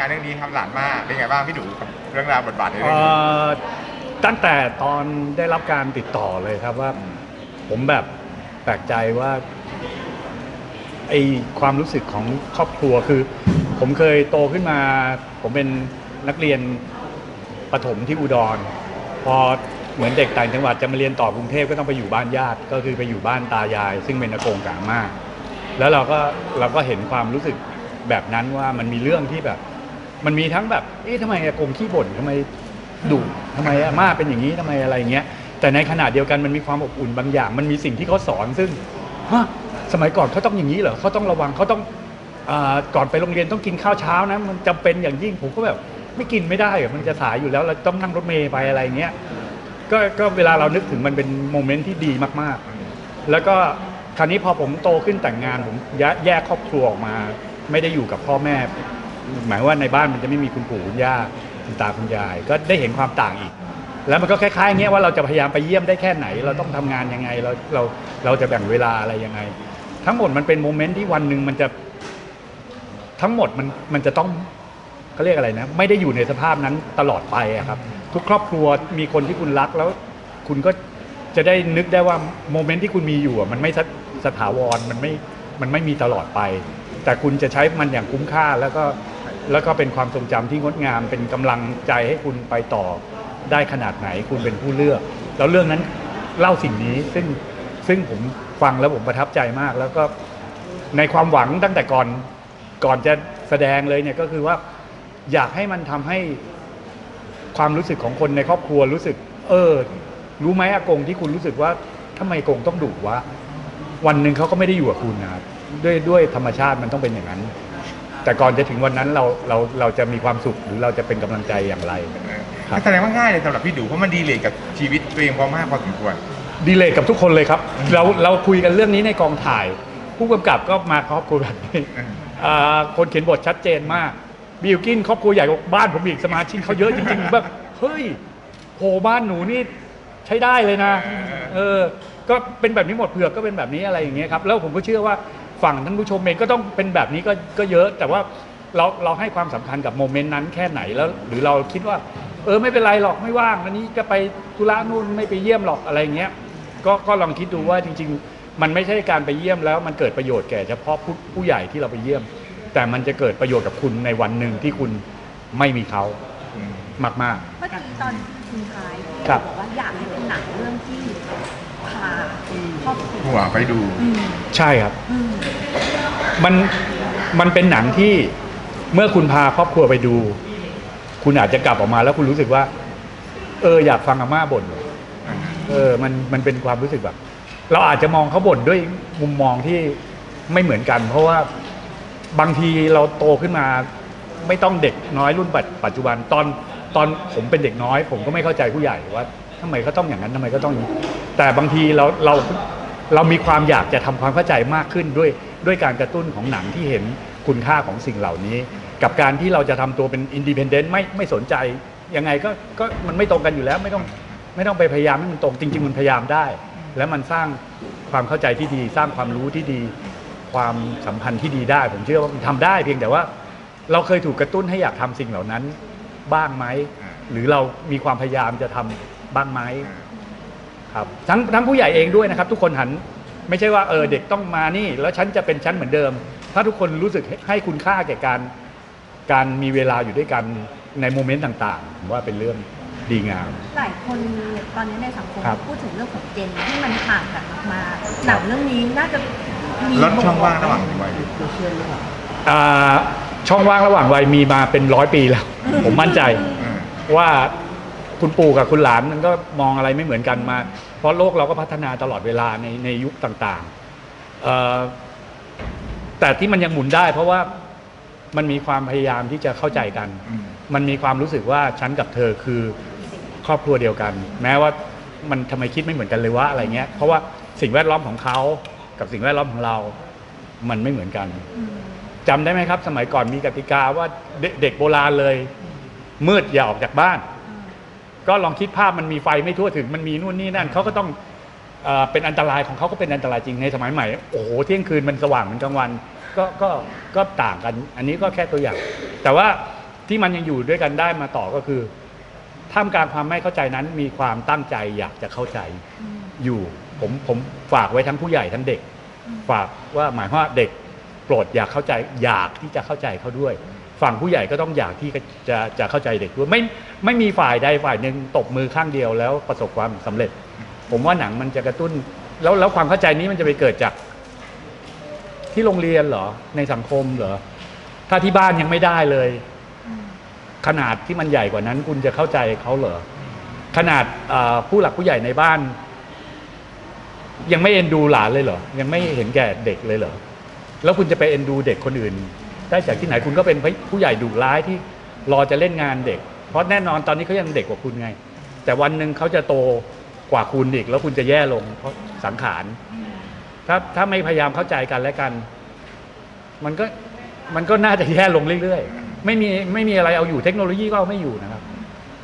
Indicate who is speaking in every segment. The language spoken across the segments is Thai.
Speaker 1: งานเรื่องนี้ครับหลานมากเป็นไงบ้างพี่ดูกับเรื่องราวบทบาทใน
Speaker 2: เอ่
Speaker 1: เรื่องนี้
Speaker 2: อตั้งแต่ตอนได้รับการติดต่อเลยครับว่า ผมแบบแปลกใจว่าไอความรู้สึกของครอบครัวคือ ผมเคยโตขึ้นมา ผมเป็นนักเรียนประถมที่อุดร พอเหมือนเด็กต่างจังหวัดจะมาเรียนต่อกรุงเทพก็ต้องไปอยู่บ้านญาติ ก็คือไปอยู่บ้านตายาย ซึ่งเป็นอากงกับอาม่า แล้วเราก็เราก็เห็นความรู้สึกแบบนั้นว่ามันมีเรื่องที่แบบ มันมีทั้งแบบ เอ๊ะทำไมอากงขี้บ่นทำไมดุทำไมอาม่าเป็นอย่างนี้ทำไมอะไรอย่างเงี้ย แต่ในขณะเดียวกันมันมีความอบอุ่นบางอย่าง มันมีสิ่งที่เขาสอนซึ่งฮะสมัยก่อนเขาต้องอย่างนี้เหรอเขาต้องระวังเขาต้องอาก่อนไปโรงเรียนต้องกินข้าวเช้านะ มันจำเป็นอย่างยิ่งผมก็แบบ ไม่กินไม่ได้อมันจะสายอยู่แล้วเราต้องนั่งรถเมย์ไปอะไรอย่างเงี้ยก็ก็เวลาเรานึกถึงมันเป็นโมเมนต์ที่ดีมากๆ แล้วก็คราวนี้พอผมโตขึ้นแต่งงานผมแยแยกครอบครัวออกมา ไม่ได้อยู่กับพ่อแม่ หมายว่าในบ้านมันจะไม่มีคุณปู่คุณย่าคุณตาคุณยาย ก็ได้เห็นความต่างอีก แล้วมันก็คล้ายๆเงี้ยว่าเราจะพยายามไปเยี่ยมได้แค่ไหน เราต้องทำงานยังไงเราเราเราจะแบ่งเวลาอะไรยังไง ทั้งหมดมันเป็นโมเมนต์ที่วันหนึ่งมันจะทั้งหมดมันมันจะต้องเขาเรียกอะไรนะ ไม่ได้อยู่ในสภาพนั้นตลอดไปครับ ทุกครอบครัวมีคนที่คุณรักแล้ว คุณก็จะได้นึกได้ว่าโมเมนต์ที่คุณมีอยู่มันไม่สสถาวรมันไม่มันไม่มีตลอดไป แต่คุณจะใช้มันอย่างคุ้มค่าแล้วก็ แล้วก็เป็นความทรงจำที่งดงาม เป็นกำลังใจให้คุณไปต่อได้ขนาดไหนคุณเป็นผู้เลือก แล้วเรื่องนั้นเล่าสิ่งนี้ซึ่งซึ่งผมฟังแล้วผมประทับใจมาก แล้วก็ในความหวังตั้งแต่ก่อนก่อนจะแสดงเลยเนี่ยก็คือว่าอยากให้มันทำให้ความรู้สึกของคนในครอบครัวรู้สึก เออ รู้ไหมอากงที่คุณรู้สึกว่าทำไมกงต้องดุวะวันหนึ่งเขาก็ไม่ได้อยู่กับคุณนะครับด้วยด้วยธรรมชาติมันต้องเป็นอย่างนั้น แต่ก่อนจะถึงวันนั้นเราเราเราจะมีความสุขหรือเราจะเป็นกำลังใจอย่างไร ครับ
Speaker 1: แสดงว่าง่ายเลยสำหรับพี่ดูเพราะมันดีเลยกับชีวิตตัวเองพอมากพอสมควร
Speaker 2: ดีเลยกับทุกคนเลยครับ เราเราคุยกันเรื่องนี้ในกองถ่าย ผู้กำกับก็มาครอบครัวแบบนี้
Speaker 1: อืม
Speaker 2: อ่าคนเขียนบทชัดเจนมากบิลกินครอบครัวใหญ่กว่าบ้านผมอีกสมาชิกเขาเยอะจริงๆแบบเฮ้ยโหบ้านหนูนี่ใช้ได้เลยนะ เออ ก็เป็นแบบนี้หมดเผือกก็เป็นแบบนี้อะไรอย่างเงี้ยครับ แล้วผมก็เชื่อว่า ฝั่งท่านผู้ชมเองก็ต้องเป็นแบบนี้ก็ก็เยอะ แต่ว่าเราเราให้ความสำคัญกับโมเมนต์นั้นแค่ไหนแล้ว หรือเราคิดว่า เออไม่เป็นไรหรอกไม่ว่างอันนี้จะไปธุระนู่นไม่ไปเยี่ยมหรอกอะไรอย่างเงี้ยก็ก็ลองคิดดูว่าจริง ๆ มันไม่ใช่การไปเยี่ยมแล้วมันเกิดประโยชน์แก่เฉพาะผู้ผู้ใหญ่ที่เราไปเยี่ยม แต่มันจะเกิดประโยชน์กับคุณในวันหนึ่งที่คุณไม่มีเขา
Speaker 1: อืม
Speaker 2: มาก
Speaker 3: เมื่อกี้ตอนทิ้งท้าย
Speaker 2: ครับ
Speaker 3: บอกว่าอยากให้เป็นหนังเรื่องที่ พาครอบครัว
Speaker 1: หัวไปดู
Speaker 3: อืม
Speaker 2: ๆใช่ครับ
Speaker 3: อืม
Speaker 2: มันมันเป็นหนังที่เมื่อคุณพาครอบครัวไปดู คุณอาจจะกลับออกมาแล้วคุณรู้สึกว่า เอออยากฟังอาม่าบ่นเออมันมันเป็นความรู้สึกแบบ เราอาจจะมองเขาบ่นด้วยมุมมองที่ไม่เหมือนกัน เพราะว่าบางทีเราโตขึ้นมา ไม่ต้องเด็กน้อยรุ่นปัจปัจจุบันตอนตอนผมเป็นเด็กน้อย ผมก็ไม่เข้าใจผู้ใหญ่ว่าทำไมเขาต้องอย่างนั้นทำไมก็ต้องอย่างนี้ แต่บางทีเราเราเรามีความอยากจะทำความเข้าใจมากขึ้นด้วยด้วยการกระตุ้นของหนังที่เห็นคุณค่าของสิ่งเหล่านี้ กับการที่เราจะทำตัวเป็นอินดิเพนเดนต์ไม่ไม่สนใจยังไงก็ก็มันไม่ตรงกันอยู่แล้วไม่ต้องไม่ต้องไปพยายามให้มันตรงจริง ๆ มันพยายามได้ แล้วมันสร้างความเข้าใจที่ดี สร้างความรู้ที่ดี ความสัมพันธ์ที่ดีได้ ผมเชื่อว่ามันทำได้ เพียงแต่ว่า เราเคยถูกกระตุ้นให้อยากทำสิ่งเหล่านั้น บ้างไหมหรือเรามีความพยายามจะทำบ้างไหม ครับทั้งทั้งผู้ใหญ่เองด้วยนะครับ ทุกคนหันไม่ใช่ว่าเออเด็กต้องมานี่ แล้วฉันจะเป็นฉันเหมือนเดิม ถ้าทุกคนรู้สึกให้ให้คุณค่าแก่การการมีเวลาอยู่ด้วยกันในโมเมนต์ต่างๆผมว่าเป็นเรื่องดีงาม
Speaker 3: หลายคนตอนนี้ในสังคม
Speaker 2: ครับ
Speaker 3: พูดถึงเรื่องของเจนที่มันห่างกันมากๆหนังเรื่องนี้น่าจะมี
Speaker 1: ลดช่องว่างระหว่างวัย
Speaker 2: อ่าช่องว่างระหว่างวัยมีมาเป็นร้อยปีแล้ว ผมมั่นใจ
Speaker 1: อืม
Speaker 2: ว่า คุณปู่กับคุณหลานมันก็มองอะไรไม่เหมือนกันมา เพราะโลกเราก็พัฒนาตลอดเวลาในในยุคต่างๆเอ่อแต่ที่มันยังหมุนได้ เพราะว่ามันมีความพยายามที่จะเข้าใจกัน
Speaker 1: อืม
Speaker 2: มันมีความรู้สึกว่าฉันกับเธอคือครอบครัวเดียวกัน แม้ว่ามันทำไมคิดไม่เหมือนกันเลยวะอะไรเงี้ย เพราะว่าสิ่งแวดล้อมของเขากับสิ่งแวดล้อมของเรา มันไม่เหมือนกัน
Speaker 3: อืม
Speaker 2: จำได้ไหมครับ สมัยก่อนมีกติกาว่าเดเด็กโบราณเลย มืดอย่าออกจากบ้าน
Speaker 3: อืม
Speaker 2: ก็ลองคิดภาพมันมีไฟไม่ทั่วถึงมันมีนู่นนี่นั่นเขาก็ต้องเอ่อเป็นอันตรายของเขาก็เป็นอันตรายจริงในสมัยใหม่โอ้โหเที่ยงคืนมันสว่างเหมือนกลางวันก็ก็ก็ต่างกัน อันนี้ก็แค่ตัวอย่าง แต่ว่าที่มันยังอยู่ด้วยกันได้มาต่อก็คือท่ามกลางความไม่เข้าใจนั้นมีความตั้งใจอยากจะเข้าใจ
Speaker 3: อืม
Speaker 2: อยู่ผมผมฝากไว้ทั้งผู้ใหญ่ทั้งเด็ก ฝากว่าหมายความว่าเด็กโปรดอยากเข้าใจอยากที่จะเข้าใจเขาด้วย ฝั่งผู้ใหญ่ก็ต้องอยากที่จะจะเข้าใจเด็กด้วยไม่ไม่มีฝ่ายใดฝ่ายหนึ่งตบมือข้างเดียวแล้วประสบความสำเร็จ ผมว่าหนังมันจะกระตุ้น แล้วแล้วความเข้าใจนี้มันจะไปเกิดจาก ที่โรงเรียนเหรอ ในสังคมเหรอ ถ้าที่บ้านยังไม่ได้เลย ขนาดที่มันใหญ่กว่านั้น คุณจะเข้าใจเขาเหรอขนาดผู้หลักผู้ใหญ่ในบ้าน ยังไม่เอ็นดูหลานเลยเหรอยังไม่เห็นแก่เด็กเลยเหรอแล้วคุณจะไปเอ็นดูเด็กคนอื่น ได้จากที่ไหนคุณก็เป็นผู้ใหญ่ดุร้ายที่รอจะเล่นงานเด็ก เพราะแน่นอนตอนนี้เขายังเด็กกว่าคุณไง แต่วันหนึ่งเขาจะโตกว่าคุณอีก แล้วคุณจะแย่ลง เพราะสังขารถ้าถ้าไม่พยายามเข้าใจกันและกัน มันก็มันก็น่าจะแย่ลงเรื่อยๆ ไม่มีไม่มีอะไรเอาอยู่เทคโนโลยีก็เอาไม่อยู่นะครับ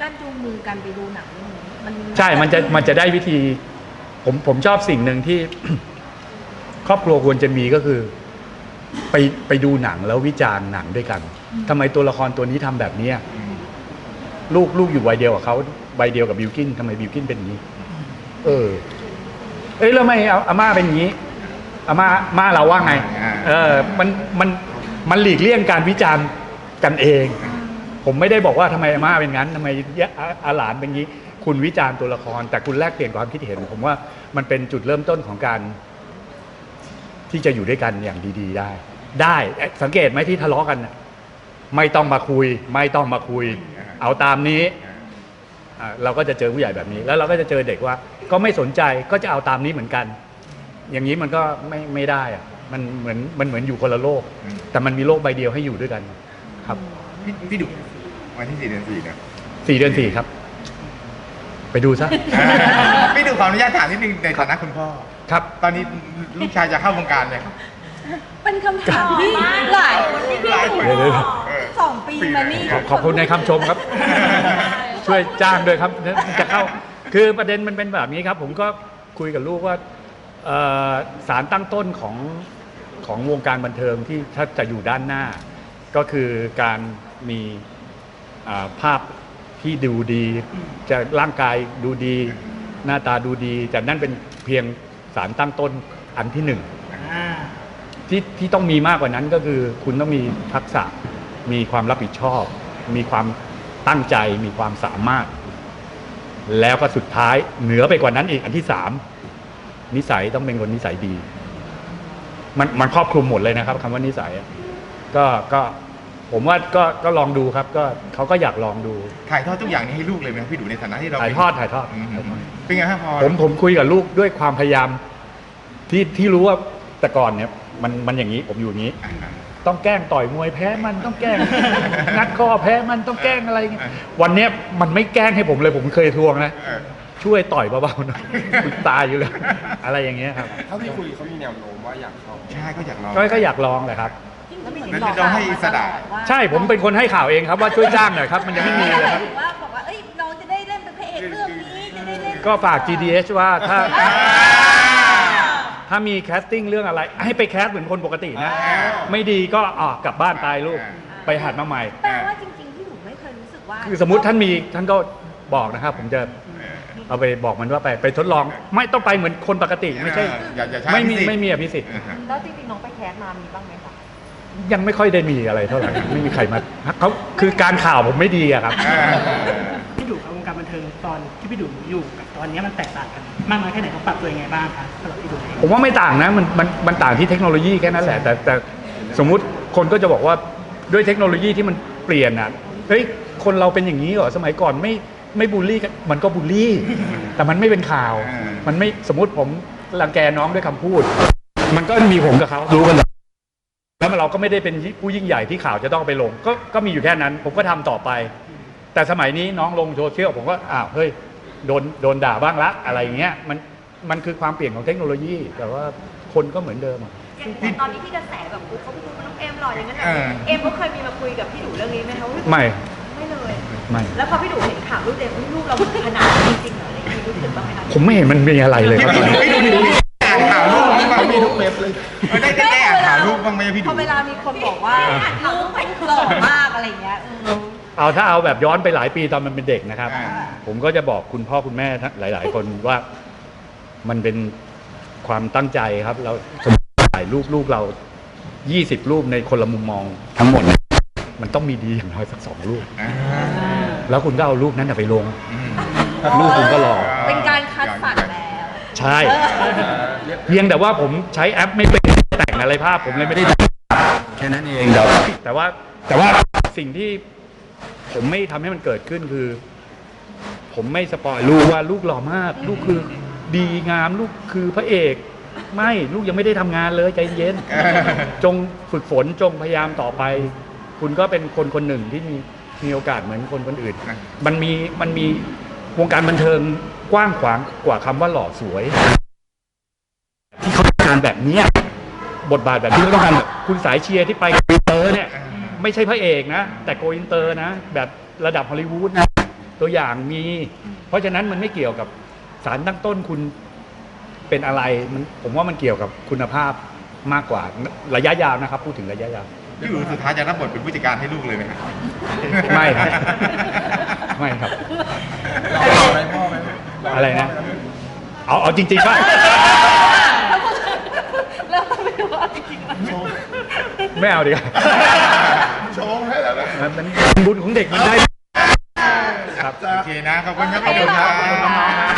Speaker 3: การจูงมือกันไปดูหนังเรื่องนี้มัน
Speaker 2: ใช่มันจะมันจะได้วิธี ผมผมชอบสิ่งหนึ่งที่ ครอบครัวควรจะมีก็คือ ไปไปดูหนังแล้ววิจารณ์หนังด้วยกันทำไมตัวละครตัวนี้ทำแบบเนี้ยลูกลูกอยู่วัยเดียวกับเขาวัยเดียวกับบิวกินทำไมบิวกินเป็นอย่างนี้ เออ เอ้ยแล้วทำไม่เอาอาม่าเป็นอย่างนี้อาม่าม่าเราว่าไง
Speaker 1: อ่า
Speaker 2: เออ มันมันมันหลีกเลี่ยงการวิจารณ์กันเอง ผมไม่ได้บอกว่าทำไมอาม่าเป็นงั้นทำไมอาอาหลานเป็นงี้ คุณวิจารณ์ตัวละคร แต่คุณแลกเปลี่ยนความคิดเห็น ผมว่ามันเป็นจุดเริ่มต้นของการ ที่จะอยู่ด้วยกันอย่างดีๆได้ ได้เอ๊ะสังเกตไหมที่ทะเลาะกันน่ะไม่ต้องมาคุย ไม่ต้องมาคุย เอาตามนี้อ่าเราก็จะเจอผู้ใหญ่แบบนี้ แล้วเราก็จะเจอเด็กว่า ก็ไม่สนใจก็จะเอาตามนี้เหมือนกัน อย่างนี้มันก็ไม่ไม่ได้อะมันเหมือนมันเหมือนอยู่คนละโลก
Speaker 1: อืม
Speaker 2: แต่มันมีโลกใบเดียวให้อยู่ด้วยกัน ครับ
Speaker 1: พี่พี่ดุวันที่สี่เดือนสี่นะ
Speaker 2: สี่เดือนสี่ครับ ไปดูซะ
Speaker 1: พี่ดุขออนุญาตถามนิดนึงในฐานะคุณพ่อ
Speaker 2: ครับ
Speaker 1: ตอนนี้ลูกชายจะเข้าวงการเลยครับ
Speaker 3: เป็นคำถามที่หลายคนที่พี่
Speaker 1: หลายคน
Speaker 3: ดู
Speaker 2: เดี๋ยว
Speaker 3: สองปีมานี่
Speaker 2: ขอบขอบคุณในคำชมครับ ช่วยจ้างด้วยครับจะเข้า คือประเด็นมันเป็นแบบนี้ครับ ผมก็คุยกับลูกว่าเอ่อสารตั้งต้นของของวงการบันเทิงที่ถ้าจะอยู่ด้านหน้า ก็คือการมีอ่าภาพที่ดูดี จะร่างกายดูดี หน้าตาดูดี แต่นั่นเป็นเพียง สารตั้งต้นอันที่หนึ่งที่ที่ต้องมีมากกว่านั้นก็คือคุณต้องมีทักษะ มีความรับผิดชอบ มีความตั้งใจ มีความสามารถ แล้วก็สุดท้ายเหนือไปกว่านั้นอีกอันที่สามนิสัยต้องเป็นคนนิสัยดี มันมันครอบคลุมหมดเลยนะครับคำว่านิสัยอะก็ก็ ผมว่าก็ก็ลองดูครับก็เขาก็อยากลองดู
Speaker 1: ถ่ายทอดทุกอย่างนี้ให้ลูกเลยไหมครับพี่ดุในฐานะที่เรา
Speaker 2: ถ่ายทอดถ่ายทอด
Speaker 1: อืม
Speaker 2: ถ่ายทอด
Speaker 1: เป็นไงครับพอ
Speaker 2: ผมผมคุยกับลูกด้วยความพยายาม ที่ที่รู้ว่าแต่ก่อนเนี่ยมันมันอย่างนี้ผมอยู่อย่างนี้
Speaker 1: อ่า
Speaker 2: ต้องแกล้งต่อยมวยแพ้มันต้องแกล้ง งัดข้อแพ้มันต้องแกล้งอะไรอย่างเงี้ยวันเนี้ยมันไม่แกล้งให้ผมเลยผมเคยทวงนะ
Speaker 1: เออ
Speaker 2: ช่วยต่อยเบาๆหน่อยคุณตายอยู่แล้วอะไรอย่างเงี้ยครับ
Speaker 4: เท่าที่คุยเขามีแนวโน้มว่าอยากเข้า
Speaker 1: ใช่ก็อยากลอง
Speaker 2: ก็ก็อยากลองแหละครับ
Speaker 3: แล้วมี
Speaker 1: แล้วเราให้อิสระ
Speaker 2: ใช่ผมเป็นคนให้ข่าวเองครับว่าช่วยจ้างหน่อยครับ มันยังไม่มีเลยครับ
Speaker 3: ว่าบอกว่าเอ้ยน้องจะได้เล่นเป็นพระเอกเรื่องนี้จะได้เล่น
Speaker 2: ก็ฝาก GDH ว่าถ้า ถ้ามีแคสติ้งเรื่องอะไร ให้ไปแคสเหมือนคนปกตินะ
Speaker 1: อ่า
Speaker 2: ไม่ดีก็อ่อกลับบ้านตายลูก
Speaker 1: อ่า
Speaker 2: ไปหัดมาใหม่
Speaker 3: แปลว่าจริงๆที่หนูไม่เคยรู้สึกว่า
Speaker 2: คือสมมติท่านมีท่านก็บอกนะครับ ผมจะ
Speaker 1: เออ
Speaker 2: เอาไปบอกมันว่าไปไปทดลอง ไม่ต้องไปเหมือนคนปกติไม่ใช่
Speaker 1: อย่าอย่าใช้
Speaker 2: ไม่มี
Speaker 1: อภิสิทธิ์
Speaker 2: ไม่มีอภิสิทธิ์
Speaker 1: อ่าฮะ
Speaker 3: แล้วจริงๆน้องไปแคสมามีบ้างไหมคะ
Speaker 2: ยังไม่ค่อยได้มีอะไรเท่าไหร่ไม่มีใครมาเขาคือการข่าวผมไม่ดีอะครับ
Speaker 1: อ่า
Speaker 5: พี่ดูกับวงการบันเทิงตอนที่พี่ดูอยู่กับตอนนี้มันแตกต่างกัน มากน้อยแค่ไหนเขาปรับตัวยังไงบ้างคะสำหรับพี่ดูเอง
Speaker 2: ผมว่าไม่ต่างนะมันมันมันต่างที่เทคโนโลยีแค่นั้นแหละ แต่แต่สมมุติคนก็จะบอกว่าด้วยเทคโนโลยีที่มันเปลี่ยนอะเฮ้ยคนเราเป็นอย่างนี้เหรอสมัยก่อนไม่ไม่บูลลี่กันมันก็บูลลี่ แต่มันไม่เป็นข่าว
Speaker 1: อ่ามั
Speaker 2: มันไม่สมมุติผมรังแกน้องด้วยคำพูด มันก็มีผมกับเขารู้กันเลย แล้วเราก็ไม่ได้เป็นผู้ยิ่งใหญ่ที่ข่าวจะต้องไปลง ก็ก็มีอยู่แค่นั้น ผมก็ทำต่อไป แต่สมัยนี้น้องลงโซเชียลผมก็อ้าวเฮ้ยโดนโดนด่าบ้างละอะไรอย่างเงี้ยมันมันคือความเปลี่ยนของเทคโนโลยี แต่ว่าคนก็เหมือนเดิมอะ
Speaker 6: อย่างตอนนี้ที่กระแสแบบอุ๊ยเขาพูดว่าน้องเอ็มหล่ออย่างนั้น
Speaker 1: เอ
Speaker 6: น่ะ
Speaker 1: อ
Speaker 6: เอ็มเขาเคยมีมาคุยกับพี่ดูเรื่องนี้ไหมคะว่า
Speaker 2: ไม่
Speaker 6: ไม่เลย
Speaker 2: ไม่
Speaker 6: แล้วพอพี่ดูเห็นข่าวรูปเอ็มอุ๊ยรูปเราเหมือนขนาดนี้จริงๆเหรออะไรอย่างนี้รู้สึกบ้างไหมคะ
Speaker 2: ผมไม่เห็นมันมีอะไรเลยครับตอนนี้
Speaker 1: พี่ดุพี่ดุอ่านข่าวลูกบ้างมีทุกเว็บเลย ได้ได้ได้อ่านข่าวลูกบ้างไหมพี่ดุ
Speaker 3: พอเวลามีคนบอกว่าลูกหล่อมากอะไรอย่างเงี้ยเออ
Speaker 2: เอาถ้าเอาแบบย้อนไปหลายปีตอนมันเป็นเด็กนะครับ
Speaker 1: อ่า
Speaker 2: ผมก็จะบอกคุณพ่อคุณแม่ทั้งหลาย ๆ คนว่ามันเป็นความตั้งใจครับ เราสมมติถ่ายรูปลูกเรา 20 รูปในคนละมุมมองทั้งหมดเนี่ยมันต้องมีดีอย่างน้อยสักสองรูป
Speaker 1: อ่า
Speaker 2: แล้วคุณก็เอารูปนั้นนะไปลง
Speaker 1: อืม
Speaker 2: ลูกคุณก็รอ
Speaker 3: เป็นการคัดสรรแล้ว
Speaker 2: ใช่เพียงแต่ว่าผมใช้แอปไม่เป็นแต่ งอะไรภาพผมเลยไม่ได้แค่นั้นเองแต่ว่าแต่ว่าสิ่งที่ผมไม่ทำให้มันเกิดขึ้นคือ ผมไม่สปอยลูกว่าลูกหล่อมาก ลูกคือดีงามลูกคือพระเอกไม่ลูกยังไม่ได้ทำงานเลยใจเย็นจงฝึกฝนจงพยายามต่อไป คุณก็เป็นคนคนหนึ่งที่มีมีโอกาสเหมือนคนคนอื่น
Speaker 1: นะ
Speaker 2: มันมีมันมีวงการบันเทิงกว้างขวางกว่าคำว่าหล่อสวย ที่เขาต้องการแบบเนี้ย บทบาทแบบที่เขาต้องการแบบคุณสายเชียร์ที่ไปกับอินเตอร์เนี่ยไม่ใช่พระเอกนะ แต่โกอินเตอร์นะ แบบระดับฮอลลีวูดนะตัวอย่างมี เพราะฉะนั้นมันไม่เกี่ยวกับสารตั้งต้นคุณเป็นอะไรมันผมว่ามันเกี่ยวกับคุณภาพมากกว่าระยะยาวนะครับ พูดถึงระยะยาว
Speaker 1: พี่อู๋สุดท้ายจะรับบทเป็นผู้จัดการให้ลูกเลยไหมครับ
Speaker 2: ไม่ครับไม่ครับ
Speaker 4: รอไหมพ่อไหม
Speaker 2: อะไรนะ เอาเอาจริงๆป่ะ
Speaker 3: แล้วไม่รู้ว่าจริงๆมัน
Speaker 2: ไม่เอาดีกว่า
Speaker 1: โชว์ให้แล้วนะ
Speaker 2: มันเป็นบุญของเด็กมันได้ ครับ
Speaker 1: โอเคนะ ขอบคุณครับพี่อู๋ครับ
Speaker 3: พี่ถ่าย
Speaker 1: ปัดถ่าย